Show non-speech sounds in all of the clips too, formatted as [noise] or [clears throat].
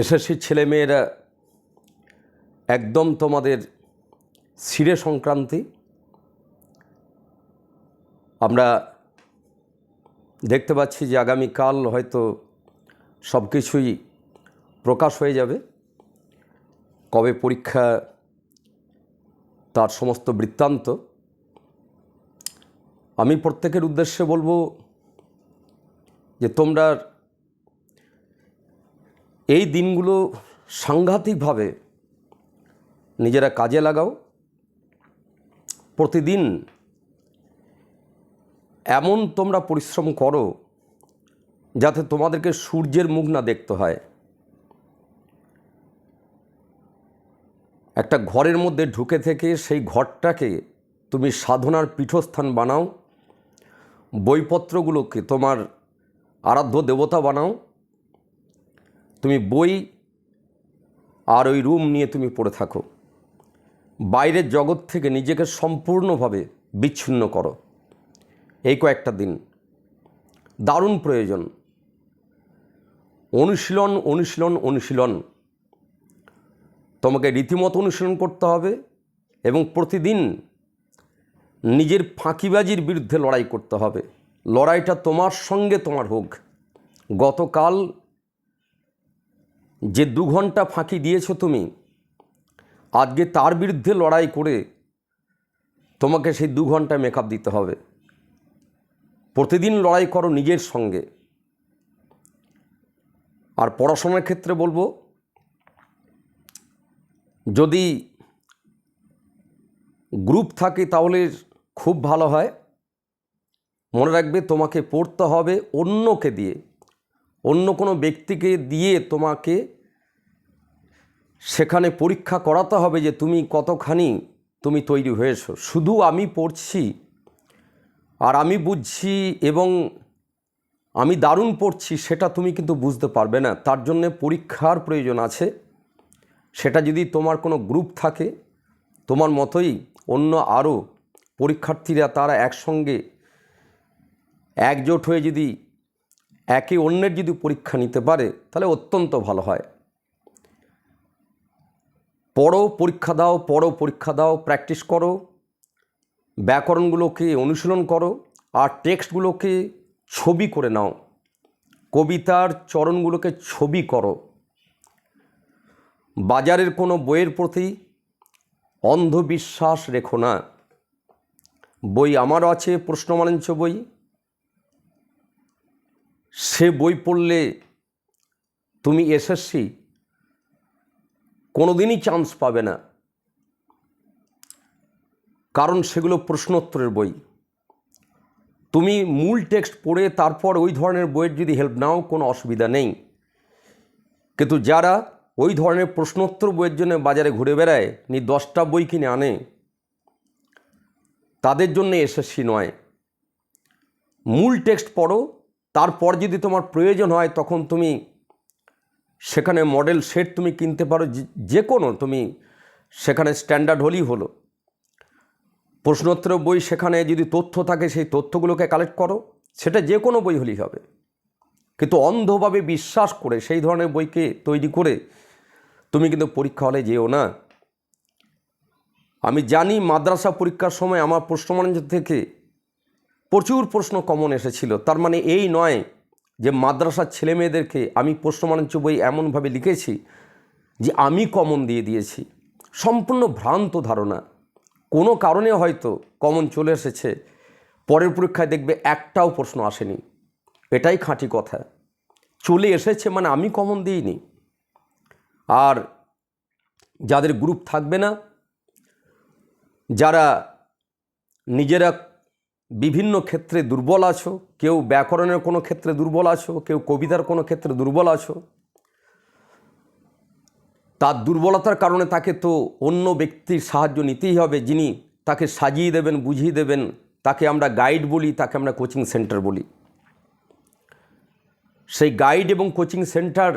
SSC ছেলেমেয়েরা একদম তোমাদের শিরে সংক্রান্তি। আমরা দেখতে পাচ্ছি যে আগামীকাল হয়তো সব কিছুই প্রকাশ হয়ে যাবে। কবে পরীক্ষা, তার সমস্ত বৃত্তান্ত। আমি প্রত্যেকের উদ্দেশ্যে বলব যে তোমরা এই দিনগুলো সাংঘাতিকভাবে নিজেরা কাজে লাগাও। প্রতিদিন এমন তোমরা পরিশ্রম করো যাতে তোমাদেরকে সূর্যের মুখ না দেখতে হয়। একটা ঘরের মধ্যে ঢুকে থেকে সেই ঘরটাকে তুমি সাধনার পীঠস্থান বানাও। বইপত্রগুলোকে তোমার আরাধ্য দেবতা বানাও। তুমি বই আর ওই রুম নিয়ে তুমি পড়ে থাকো। বাইরের জগৎ থেকে নিজেকে সম্পূর্ণভাবে বিচ্ছিন্ন করো। এই কয়েকটা দিন। দারুণ প্রয়োজন। অনুশীলন অনুশীলন অনুশীলন। তোমাকে রীতিমতো অনুশীলন করতে হবে এবং প্রতিদিন নিজের ফাঁকিবাজির বিরুদ্ধে লড়াই করতে হবে। লড়াইটা তোমার সঙ্গে তোমার হোক। গতকাল যে দু ঘণ্টা ফাঁকি দিয়েছ তুমি, আজকে তার বিরুদ্ধে লড়াই করে তোমাকে সেই দু ঘণ্টা মেকআপ দিতে হবে। প্রতিদিন লড়াই করো নিজের সঙ্গে। আর পড়াশোনার ক্ষেত্রে বলব, যদি গ্রুপ থাকে তাহলে খুব ভালো হয়। মনে রাখবে তোমাকে পড়তে হবে অন্যকে দিয়ে। অন্য কোনো ব্যক্তিকে দিয়ে তোমাকে সেখানে পরীক্ষা করাতে হবে যে তুমি কতখানি তুমি তৈরি হয়েছো। শুধু আমি পড়ছি আর আমি বুঝছি এবং আমি দারুণ পড়ছি সেটা তুমি কিন্তু বুঝতে পারবে না। তার জন্যে পরীক্ষার প্রয়োজন আছে। সেটা যদি তোমার কোনো গ্রুপ থাকে, তোমার মতোই অন্য আরও পরীক্ষার্থীরা তারা একসঙ্গে একজোট হয়ে যদি একে অন্যের যদি পরীক্ষা নিতে পারে, তাহলে অত্যন্ত ভালো হয়। পড়ো, পরীক্ষা দাও, পড়ো, পরীক্ষা দাও, প্র্যাকটিস করো। ব্যাকরণগুলোকে অনুশীলন করো আর টেক্সটগুলোকে ছবি করে নাও। কবিতার চরণগুলোকে ছবি করো। বাজারের কোনো বইয়ের প্রতি অন্ধবিশ্বাস রেখো না। বই আমারও আছে প্রশ্নমালঞ্চ বই। সে বই পড়লে তুমি এসএসসি কোনো দিনই চান্স পাবে না। কারণ সেগুলো প্রশ্নোত্তরের বই। তুমি মূল টেক্সট পড়ে তারপর ওই ধরনের বইয়ের যদি হেল্প নাও, কোনো অসুবিধা নেই। কিন্তু যারা ওই ধরনের প্রশ্নোত্তর বইয়ের জন্য বাজারে ঘুরে বেড়ায়, নি দশটা বই কিনে আনে, তাদের জন্য এসএসসি নয়। মূল টেক্সট পড়ো তারপর যদি তোমার প্রয়োজন হয়, তখন তুমি সেখানে মডেল সেট তুমি কিনতে পারো, যে কোনো তুমি সেখানে স্ট্যান্ডার্ড হলেই হলো। প্রশ্নোত্তর বই সেখানে যদি তথ্য থাকে, সেই তথ্যগুলোকে কালেক্ট করো, সেটা যে কোনো বই হলেই হবে। কিন্তু অন্ধভাবে বিশ্বাস করে, সেই ধরনের বইকে তৈরি করে তুমি কিন্তু পরীক্ষা হলে যেও না। আমি জানি মাদ্রাসা পরীক্ষার সময় আমার প্রশ্নমঞ্চ থেকে প্রচুর প্রশ্ন কমন এসেছিল। তার মানে এই নয় যে মাদ্রাসার ছেলে মেয়েদেরকে আমি প্রশ্নমানঞ্চ বই এমনভাবে লিখেছি যে আমি কমন দিয়ে দিয়েছি। সম্পূর্ণ ভ্রান্ত ধারণা। কোনো কারণে হয়তো কমন চলে এসেছে। পরের পরীক্ষায় দেখবে একটাও প্রশ্ন আসেনি। এটাই খাঁটি কথা। চলে এসেছে মানে আমি কমন দিইনি। আর যাদের গ্রুপ থাকবে না, যারা নিজেরা বিভিন্ন ক্ষেত্রে দুর্বল আছো, কেউ ব্যাকরণের কোনো ক্ষেত্রে দুর্বল আছো, কেউ কবিতার কোনো ক্ষেত্রে দুর্বল আছো। তার দুর্বলতার কারণে তাকে তো অন্য ব্যক্তির সাহায্য নিতেই হবে, যিনি তাকে সাজিয়ে দেবেন, বুঝিয়ে দেবেন। তাকে আমরা গাইড বলি, তাকে আমরা কোচিং সেন্টার বলি। সেই গাইড এবং কোচিং সেন্টার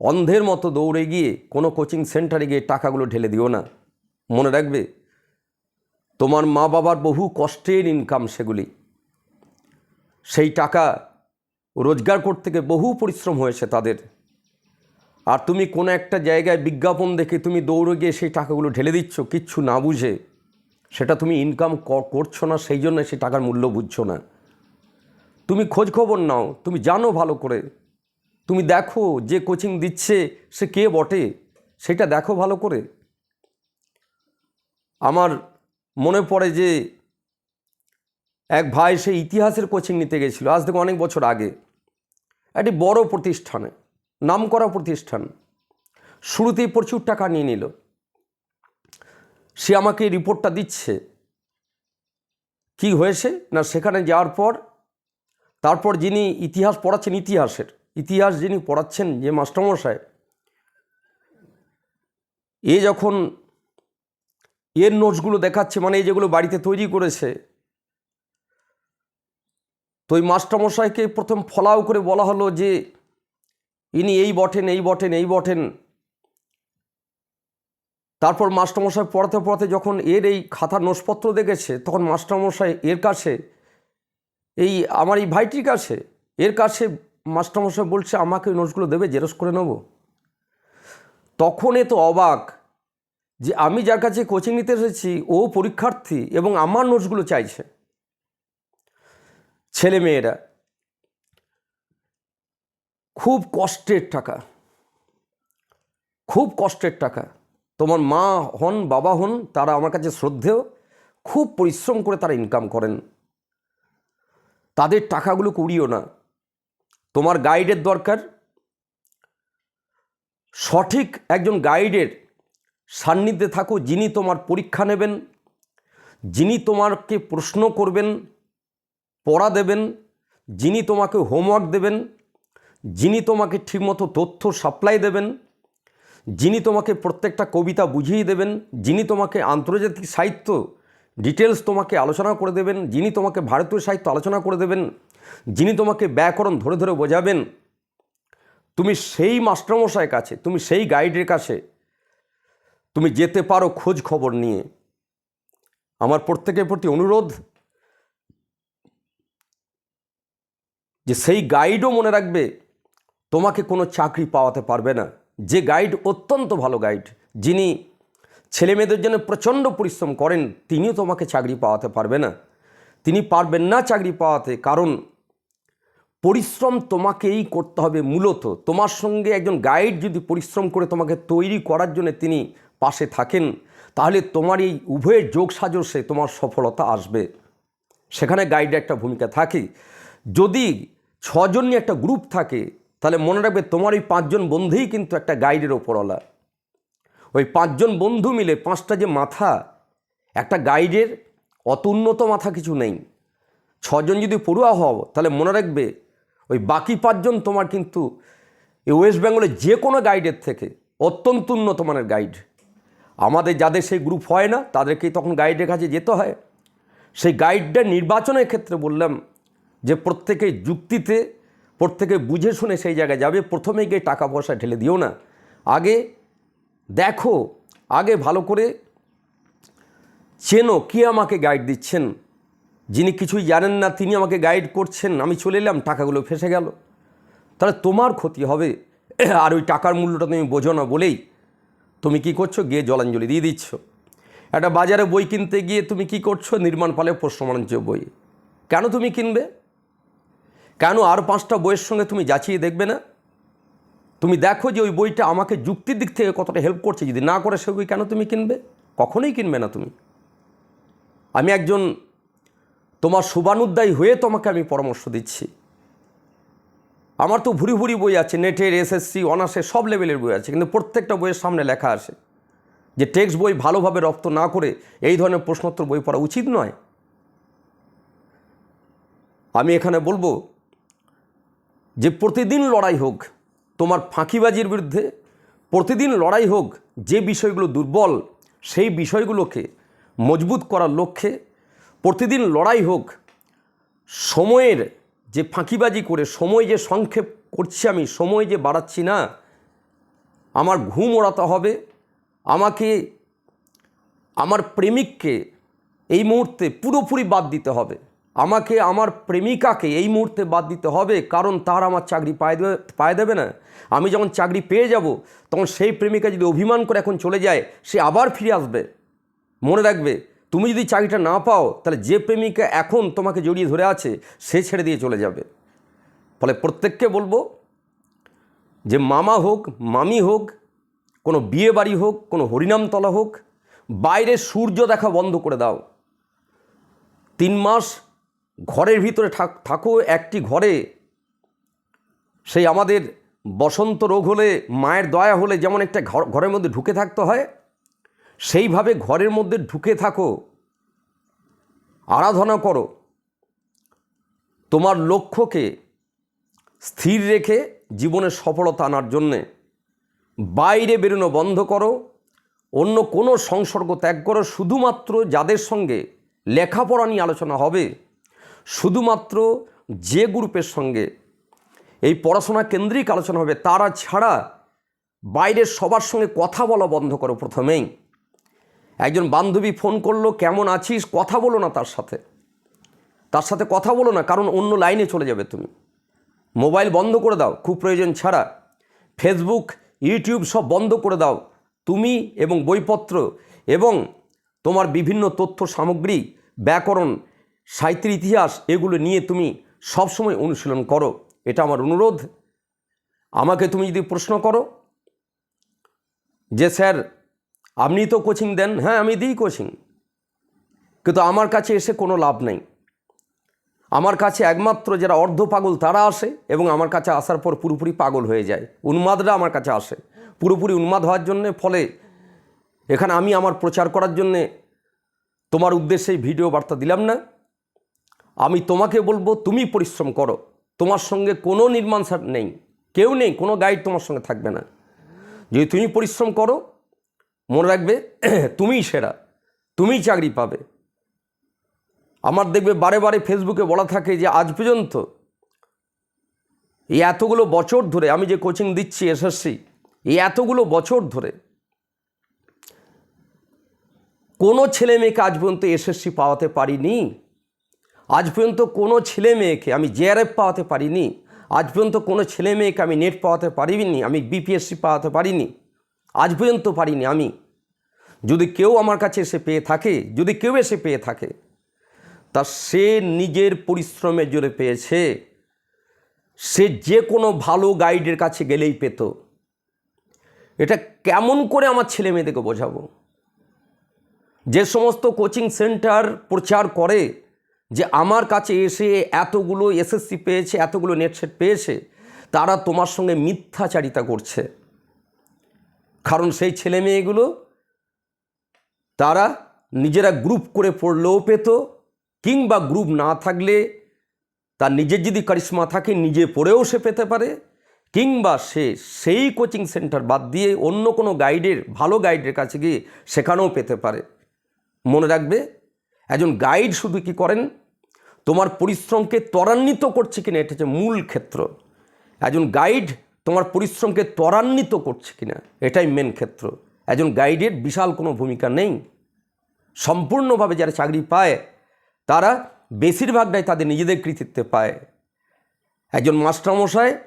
অন্ধের মতো দৌড়ে গিয়ে কোনো কোচিং সেন্টারে গিয়ে টাকাগুলো ঢেলে দিও না। মনে রাখবে? তোমার মা বাবার বহু কষ্টের ইনকাম সেগুলি। সেই টাকা রোজগার করতে গিয়ে বহু পরিশ্রম হয়েছে তাদের। আর তুমি কোনো একটা জায়গায় বিজ্ঞাপন দেখে তুমি দৌড়ে গিয়ে সেই টাকাগুলো ঢেলে দিচ্ছ, কিচ্ছু না বুঝে, সেটা তুমি ইনকাম করছ না, সেই জন্য সেই টাকার মূল্য বুঝছ না। তুমি খোঁজ খবর নাও, তুমি জানো ভালো করে। তুমি দেখো যে কোচিং দিচ্ছে, সে কে বটে, সেটা দেখো ভালো করে। আমার মনে পড়ে যে এক ভাই সে ইতিহাসের কোচিং নিতে গেছিল। আজ থেকে অনেক বছর আগে। একটি বড় প্রতিষ্ঠানে, নামকরা প্রতিষ্ঠান। শুরুতেই প্রচুর টাকা নিয়ে নিল। সে আমাকে রিপোর্টটা দিচ্ছে। কি হয়েছে? না, সেখানে যাওয়ার পর, তারপর যিনি ইতিহাস পড়াচ্ছেন, ইতিহাসের, ইতিহাস যিনি পড়াচ্ছেন যে মাস্টারমশাই, এ যখন এর নোটসগুলো দেখাচ্ছে মানে এই যেগুলো বাড়িতে তৈরি করেছে। তো ওই মাস্টারমশাইকে প্রথম ফলাও করে বলা হলো যে, ইনি এই বটেন এই বটেন এই বটেন। তারপর মাস্টারমশাই পড়াতে পড়াতে যখন এর এই খাতার নোটসপত্র দেখেছে, তখন মাস্টারমশাই এর কাছে, এই আমার এই ভাইটির কাছে, এর কাছে মাস্টারমশাই বলছে, আমাকে নোটসগুলো দেবে, জেরক্স করে নেব। তখন এ তো অবাক। যে আমি যার কাছে কোচিং নিতে এসেছি, ও পরীক্ষার্থী এবং আমার নোটসগুলো চাইছে। ছেলে মেয়েরা, খুব কষ্টের টাকা। খুব কষ্টের টাকা। তোমার মা হন, বাবা হন, তারা আমার কাছে শ্রদ্ধেয়। খুব পরিশ্রম করে তারা ইনকাম করেন। তাদের টাকাগুলো কুড়িও না। তোমার গাইডের দরকার। সঠিক একজন গাইডের সান্নিধ্যে থাকো, যিনি তোমার পরীক্ষা নেবেন, যিনি তোমাকে প্রশ্ন করবেন, পড়া দেবেন, যিনি তোমাকে হোমওয়ার্ক দেবেন, যিনি তোমাকে ঠিকমতো তথ্য সাপ্লাই দেবেন, যিনি তোমাকে প্রত্যেকটা কবিতা বুঝিয়ে দেবেন, যিনি তোমাকে আন্তর্জাতিক সাহিত্য ডিটেলস তোমাকে আলোচনা করে দেবেন, যিনি তোমাকে ভারতীয় সাহিত্য আলোচনা করে দেবেন, যিনি তোমাকে ব্যাকরণ ধরে ধরে বোঝাবেন, তুমি সেই মাস্টারমশাইয়ের কাছে, তুমি সেই গাইডের কাছে তুমি যেতে পারো খোঁজ খবর নিয়ে। আমার প্রত্যেকের প্রতি অনুরোধ যে সেই গাইডও মনে রাখবে, তোমাকে কোনো চাকরি পাওয়াতে পারবে না। যে গাইড অত্যন্ত ভালো গাইড যিনি ছেলে মেয়েদের জন্য প্রচণ্ড পরিশ্রম করেন, তিনিও তোমাকে চাকরি পাওয়াতে পারবে না। তিনি পারবেন না চাকরি পাওয়াতে, কারণ পরিশ্রম তোমাকেই করতে হবে মূলত। তোমার সঙ্গে একজন গাইড যদি পরিশ্রম করে তোমাকে তৈরি করার জন্য তিনি পাশে থাকেন, তাহলে তোমার এই উভয়ের যোগ সাজসে তোমার সফলতা আসবে। সেখানে গাইডের একটা ভূমিকা থাকে। যদি ছজন নিয়ে একটা গ্রুপ থাকে, তাহলে মনে রাখবে তোমার ওই পাঁচজন বন্ধুই কিন্তু একটা গাইডের ওপরওয়ালা। ওই পাঁচজন বন্ধু মিলে পাঁচটা যে মাথা, একটা গাইডের অত উন্নত মাথা কিছু নেই। ছজন যদি পড়ুয়া হও, তাহলে মনে রাখবে ওই বাকি পাঁচজন তোমার কিন্তু এই ওয়েস্ট বেঙ্গলের যে কোনো গাইডের থেকে অত্যন্ত উন্নত মানের গাইড আমাদের যাদের সেই গ্রুপ হয় না তাদেরকেই তখন গাইডের কাছে যেতে হয়। সেই গাইডটা নির্বাচনের ক্ষেত্রে বললাম যে প্রত্যেকে যুক্তিতে প্রত্যেকে বুঝে শুনে সেই জায়গায় যাবে। প্রথমে গিয়ে টাকা পয়সা ঢেলে দিও না। আগে দেখো, আগে ভালো করে চেনো কে আমাকে গাইড দিচ্ছেন। যিনি কিছুই জানেন না, তিনি আমাকে গাইড করছেন। আমি চলে এলাম, টাকাগুলো ফেসে গেল। তাহলে তোমার ক্ষতি হবে। আর ওই টাকার মূল্যটা তুমি বোঝো না বলেই তুমি কি করছ? গিয়ে জলাঞ্জলি দিয়ে দিচ্ছ। একটা বাজারে বই কিনতে গিয়ে তুমি কি করছ? নির্মাণ পালে প্রশ্নমাঞ্চ বই। কেন তুমি কিনবে? কেন আর পাঁচটা বইয়ের সঙ্গে তুমি যাচিয়ে দেখবে না? তুমি দেখো যে ওই বইটা আমাকে যুক্তির দিক থেকে কতটা হেল্প করছে। যদি না করে সে বই কেন তুমি কিনবে? কখনোই কিনবে না তুমি। আমি একজন তোমার শুভানুদ্দায়ী হয়ে তোমাকে আমি পরামর্শ দিচ্ছি। আমার তো ভুরি ভুরি বই আছে নেটের এসএসসি অনার্সের সব লেভেলের বই আছে, কিন্তু প্রত্যেকটা বইয়ের সামনে লেখা আসে যে টেক্সট বই ভালোভাবে রপ্ত না করে এই ধরনের প্রশ্নোত্তর বই পড়া উচিত নয়। আমি এখানে বলব যে প্রতিদিন লড়াই হোক, তোমার ফাঁকিবাজির বিরুদ্ধে প্রতিদিন লড়াই হোক, যে বিষয়গুলো দুর্বল, সেই বিষয়গুলোকে মজবুত করার লক্ষ্যে প্রতিদিন লড়াই হোক, সময়ের যে ফাঁকিবাজি করে, সময় যে সংক্ষেপ করছি আমি, সময় যে বাড়াচ্ছি না, আমার ঘুম ওড়াতে হবে, আমাকে, আমার প্রেমিককে এই মুহূর্তে পুরোপুরি বাদ দিতে হবে। আমাকে, আমার প্রেমিকাকে এই মুহূর্তে বাদ দিতে হবে, কারণ তার আমার চাকরি পায় দেবে পায় দেবে না। আমি যখন চাকরি পেয়ে যাব, তখন সেই প্রেমিকা যদি অভিমান করে এখন চলে যায়, সে আবার ফিরে আসবে। মনে রাখবে তুমি যদি চাকরিটা না পাও, তাহলে যে প্রেমিকা এখন তোমাকে জড়িয়ে ধরে আছে, সে ছেড়ে দিয়ে চলে যাবে। ফলে প্রত্যেককে বলব যে মামা হোক, মামি হোক, কোনো বিয়ে বাড়ি হোক, কোনো হরিনামতলা হোক বাইরে সূর্য দেখা বন্ধ করে দাও। তিন মাস ঘরের ভিতরে থাক- একটি ঘরে। সেই আমাদের বসন্ত রোগ হলে, মায়ের দয়া হলে যেমন একটা ঘর, ঘরের মধ্যে ঢুকে থাকতে হয় সেইভাবে ঘরের মধ্যে ঢুকে থাকো। আরাধনা করো। তোমার লক্ষ্যকে স্থির রেখে জীবনে সফলতা আনার জন্যে বাইরে বেরোনো বন্ধ করো। অন্য কোনো সংসর্গ ত্যাগ করো, শুধুমাত্র যাদের সঙ্গে লেখাপড়া নিয়ে আলোচনা হবে, শুধুমাত্র যে গ্রুপের সঙ্গে এই পড়াশোনা কেন্দ্রিক আলোচনা হবে, তারা ছাড়া বাইরের সবার সঙ্গে কথা বলা বন্ধ করো প্রথমেই। একজন বান্ধবী ফোন করল, কেমন আছিস? কথা বলো না তার সাথে। তার সাথে কথা বলো না, কারণ অন্য লাইনে চলে যাবে তুমি। মোবাইল বন্ধ করে দাও, খুব প্রয়োজন ছাড়া। ফেসবুক, ইউটিউব সব বন্ধ করে দাও, তুমি এবং বইপত্র এবং তোমার বিভিন্ন তথ্য, সামগ্রী, ব্যাকরণ, সাহিত্যের ইতিহাস, এগুলো নিয়ে তুমি সবসময় অনুশীলন করো। এটা আমার অনুরোধ। আমাকে তুমি যদি প্রশ্ন করো যে, স্যার আপনি তো কোচিং দেন। হ্যাঁ আমি দিই কোচিং কিন্তু আমার কাছে এসে কোনো লাভ নেই। আমার কাছে একমাত্র যারা অর্ধ পাগল, তারা আসে এবং আমার কাছে আসার পর পুরোপুরি পাগল হয়ে যায়। উন্মাদরা আমার কাছে আসে। পুরোপুরি উন্মাদ হওয়ার জন্যে, ফলে এখানে আমি আমার প্রচার করার জন্যে তোমার উদ্দেশ্যে ভিডিও বার্তা দিলাম না। আমি তোমাকে বলব, তুমি পরিশ্রম করো। তোমার সঙ্গে কোনো নির্মাণ নেই। কেউ নেই, কোনো গাইড তোমার সঙ্গে থাকবে না। যদি তুমি পরিশ্রম করো মনে রাখবে, [clears throat] তুমিই সেরা, তুমিই চাকরি পাবে। আমার দেখবে বারে বারে ফেসবুকে বলা থাকে যে, আজ পর্যন্ত এই এতগুলো বছর ধরে আমি যে কোচিং দিচ্ছি এসএসসি, এই এতগুলো বছর ধরে কোনো ছেলে মেয়েকে আজ পর্যন্ত এসএসসি পাওয়াতে পারিনি। আজ পর্যন্ত কোনো ছেলে মেয়েকে আমি জেআরএফ পাওয়াতে পারিনি। আজ পর্যন্ত কোনো ছেলে মেয়েকে আমি নেট পাওয়াতে পারিনি, আমি বিপিএসসি পাওয়াতে পারিনি। আজ পর্যন্ত পারিনি আমি। যদি কেউ আমার কাছে এসে পেয়ে থাকে, যদি কেউ এসে পেয়ে থাকে, তা সে নিজের পরিশ্রমের জোরে পেয়েছে। সে যে কোনো ভালো গাইডের কাছে গেলেই পেত। এটা কেমন করে আমার ছেলে মেয়েদেরকে বোঝাবো? যে সমস্ত কোচিং সেন্টার প্রচার করে যে আমার কাছে এসে এতগুলো এসএসসি পেয়েছে, এতগুলো নেট সেট পেয়েছে, তারা তোমার সঙ্গে মিথ্যাচারিতা করছে। কারণ সেই ছেলে মেয়েগুলো, তারা নিজেরা গ্রুপ করে পড়লেও পেত, কিংবা গ্রুপ না থাকলে তার নিজের যদি কারিশ্মা থাকে, নিজে পড়েও সে পেতে পারে, কিংবা সে সেই কোচিং সেন্টার বাদ দিয়ে অন্য কোনো গাইডের ভালো গাইডের কাছে গিয়ে সেখানেও পেতে পারে। মনে রাখবে, একজন গাইড শুধু কি করেন? তোমার পরিশ্রমকে ত্বরান্বিত করছে কিনা, এটা হচ্ছে মূল ক্ষেত্র। একজন গাইড তোমার পরিশ্রমকে ত্বরান্বিত করছে কিনা? এটাই মেন ক্ষেত্র। একজন গাইডের বিশাল কোনো ভূমিকা নেই। সম্পূর্ণভাবে যারা চাকরি পায়, তারা বেশিরভাগটাই তাদের নিজেদের কৃতিত্বে পায়। একজন মাস্টারমশাই,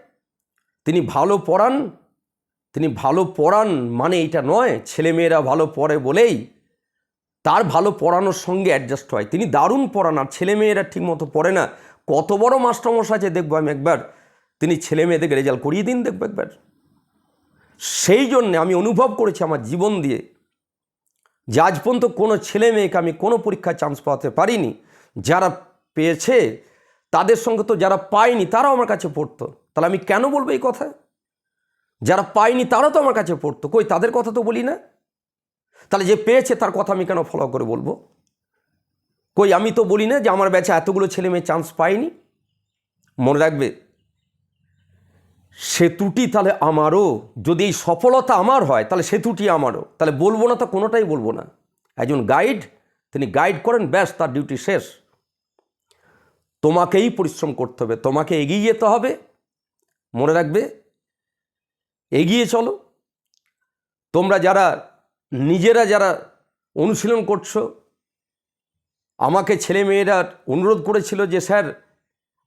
তিনি ভালো পড়ান, তিনি ভালো পড়ান মানে এটা নয়, ছেলেমেয়েরা ভালো পড়ে বলেই তার ভালো পড়ানোর সঙ্গে অ্যাডজাস্ট হয়। তিনি দারুণ পড়ান, আর ছেলেমেয়েরা ঠিকমতো পড়ে না। কত বড় মাস্টারমশাই আছে দেখব আমি একবার। তিনি ছেলে মেয়েদেরকে রেজাল্ট করিয়ে দিন দেখব একবার। সেই জন্যে আমি অনুভব করেছি আমার জীবন দিয়ে যে আজ পর্যন্ত কোনো ছেলে মেয়েকে আমি কোনো পরীক্ষায় চান্স পাওয়াতে পারিনি। যারা পেয়েছে, তাদের সঙ্গে তো যারা পায়নি তারাও আমার কাছে পড়তো। তাহলে আমি কেন বলব এই কথা? যারা পায়নি তারা তো আমার কাছে পড়তো। কই, তাদের কথা তো বলি না? তাহলে যে পেয়েছে তার কথা আমি কেন ফলো করে বলব? কই, আমি তো বলি না যে আমার ব্যাচে এতগুলো ছেলে মেয়ে চান্স পায়নি। মনে রাখবে সে ত্রুটি তাহলে আমারও। যদি এই সফলতা আমার হয়, তাহলে সেতুটি আমারও। তাহলে বলব না তো কোনোটাই বলব না। একজন গাইড তিনি গাইড করেন, ব্যাস, তার ডিউটি শেষ। তোমাকেই পরিশ্রম করতে হবে, তোমাকে এগিয়ে যেতে হবে। মনে রাখবে, এগিয়ে চলো। তোমরা যারা, নিজেরা যারা অনুশীলন করছ, আমাকে ছেলে মেয়েরা অনুরোধ করেছিল যে, স্যার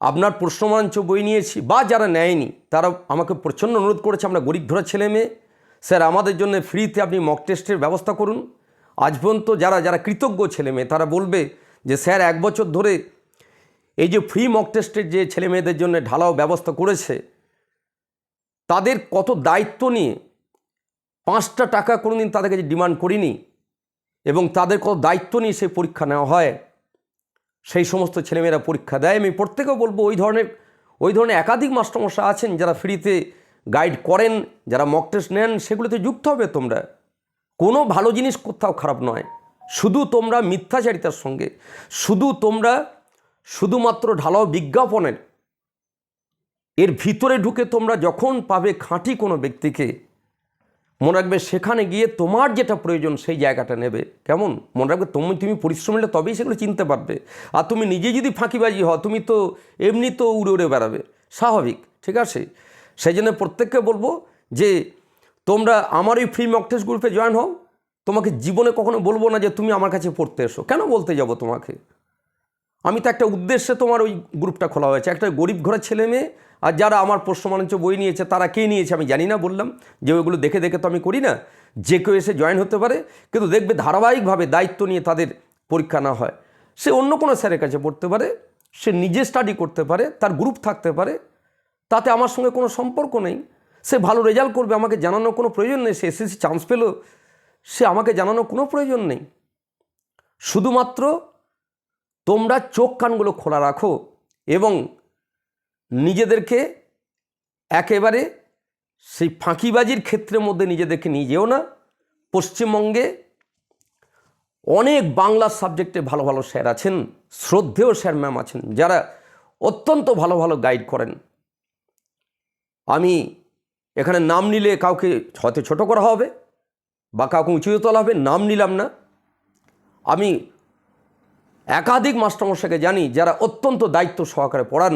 আপনার প্রশ্নমাঞ্চ বই নিয়েছি বা যারা নেয়নি, তারা আমাকে প্রচণ্ড অনুরোধ করেছে, আমরা গরিব ধরা ছেলে মেয়ে। স্যার, আমাদের জন্য ফ্রিতে আপনি মক টেস্টের ব্যবস্থা করুন। আজ পর্যন্ত যারা যারা কৃতজ্ঞ ছেলে মেয়ে, তারা বলবে যে, স্যার, এক বছর ধরে এই যে ফ্রি মক টেস্টের যে ছেলে মেয়েদের জন্য ঢালাও ব্যবস্থা করেছে, তাদের কত দায়িত্ব নিয়ে পাঁচটা টাকা কোনোদিন তাদের কাছে ডিমান্ড করিনি এবং তাদের কত দায়িত্ব নিয়ে সেই পরীক্ষা নেওয়া হয়? সেই সমস্ত ছেলেমেয়েরা পরীক্ষা দেয়। আমি প্রত্যেকেও বলব ওই ধরনের ওই ধরনের একাধিক মাস্টারমশা আছেন যারা ফ্রিতে গাইড করেন, যারা মক টেস্ট নেন, সেগুলোতে যুক্ত হবে তোমরা। কোনো ভালো জিনিস কোথাও খারাপ নয়। শুধু তোমরা মিথ্যাচারিতার সঙ্গে, শুধু তোমরা শুধুমাত্র ঢালাও বিজ্ঞাপনের। এর ভিতরে ঢুকে তোমরা যখন পাবে খাঁটি কোনো ব্যক্তিকে মনে রাখবে সেখানে গিয়ে তোমার যেটা প্রয়োজন সেই জায়গাটা নেবে। কেমন? মনে রাখবে তুমি তুমি পরিশ্রম নিলে তবেই সেগুলো চিনতে পারবে। আর তুমি নিজে যদি ফাঁকিবাজি হও, তুমি তো এমনি তো উড়ে উড়ে বেড়াবে। স্বাভাবিক, ঠিক আছে? সেই জন্য প্রত্যেককে বলব যে, তোমরা আমার এই ফ্রি মক টেস্ট গ্রুপে জয়েন হও। তোমাকে জীবনে কখনো বলব না যে, তুমি আমার কাছে পড়তে এসো। কেন বলতে যাব তোমাকে? আমি তো একটা উদ্দেশ্যে তোমার ওই গ্রুপটা খোলা হয়েছে। একটা গরিব ঘরের ছেলে মেয়ে আর যারা আমার প্রশ্নমানঞ্চ বই নিয়েছে, তারা কে নিয়েছে আমি জানি না, বললাম। যে ওইগুলো দেখে দেখে তো আমি করি না, যে কেউ এসে জয়েন হতে পারে, কিন্তু দেখবে ধারাবাহিকভাবে দায়িত্ব নিয়ে তাদের পরীক্ষা না হয়। সে অন্য কোনো স্যারের কাছে পড়তে পারে, সে নিজে স্টাডি করতে পারে, তার গ্রুপ থাকতে পারে, তাতে আমার সঙ্গে কোনো সম্পর্ক নেই। সে ভালো রেজাল্ট করবে, আমাকে জানানোর কোনো প্রয়োজন নেই, সে এসএসসি চান্স পেল, সে আমাকে জানানোর কোনো প্রয়োজন নেই। শুধুমাত্র তোমরা চোখ কানগুলো খোলা রাখো এবং নিজেদেরকে একেবারে সেই ফাঁকিবাজির ক্ষেত্রের মধ্যে নিজেদেরকে নিয়ে যেও না। পশ্চিমবঙ্গে অনেক বাংলা সাবজেক্টে ভালো ভালো স্যার আছেন, শ্রদ্ধেয় স্যার ম্যাম আছেন, যারা অত্যন্ত ভালো ভালো গাইড করেন। আমি এখানে নাম নিলে কাউকে হয়তো ছোট করা হবে বা কাউকে উঁচুতে তোলা হবে, নাম নিলাম না। আমি একাধিক মাস্টারমশাইকে জানি যারা অত্যন্ত দায়িত্ব সহকারে পড়ান।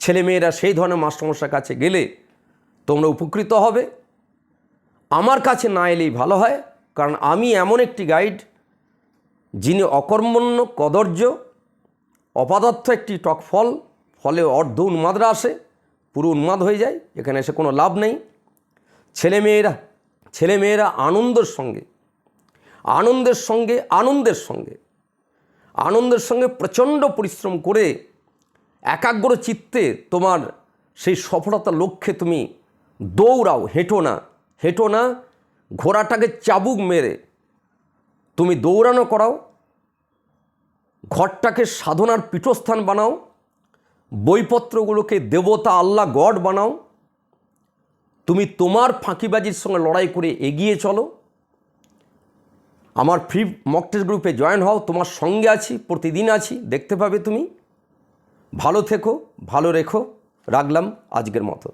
ছেলেমেয়েরা সেই ধরনের মাস্টারমশার কাছে গেলে তোমরা উপকৃত হবে। আমার কাছে না এলেই ভালো হয়, কারণ আমি এমন একটি গাইড যিনি অকর্মণ্য, কদর্য, অপাদার্থ একটি টক ফল, ফলে অর্ধ উন্মাদরা আসে, পুরো উন্মাদ হয়ে যায়, এখানে এসে কোনো লাভ নেই। ছেলেমেয়েরা ছেলেমেয়েরা আনন্দের সঙ্গে আনন্দের সঙ্গে আনন্দের সঙ্গে আনন্দের সঙ্গে প্রচণ্ড পরিশ্রম করে একাগ্র চিত্তে তোমার সেই সফলতার লক্ষ্যে তুমি দৌড়াও, হেঁটো না হেঁটো না, ঘোড়াটাকে চাবুক মেরে তুমি দৌড়ানো করাও, ঘরটাকে সাধনার পীঠস্থান বানাও, বইপত্রগুলোকে দেবতা আল্লাহ গড বানাও, তুমি তোমার ফাঁকিবাজির সঙ্গে লড়াই করে এগিয়ে চলো। আমার ফ্রি মকটেস্ট গ্রুপে জয়েন হও, তোমার সঙ্গে আছি, প্রতিদিন আছি, দেখতে পাবে তুমি। ভালো থেকো ভালো রেখো। রাখলাম আজকের মতো।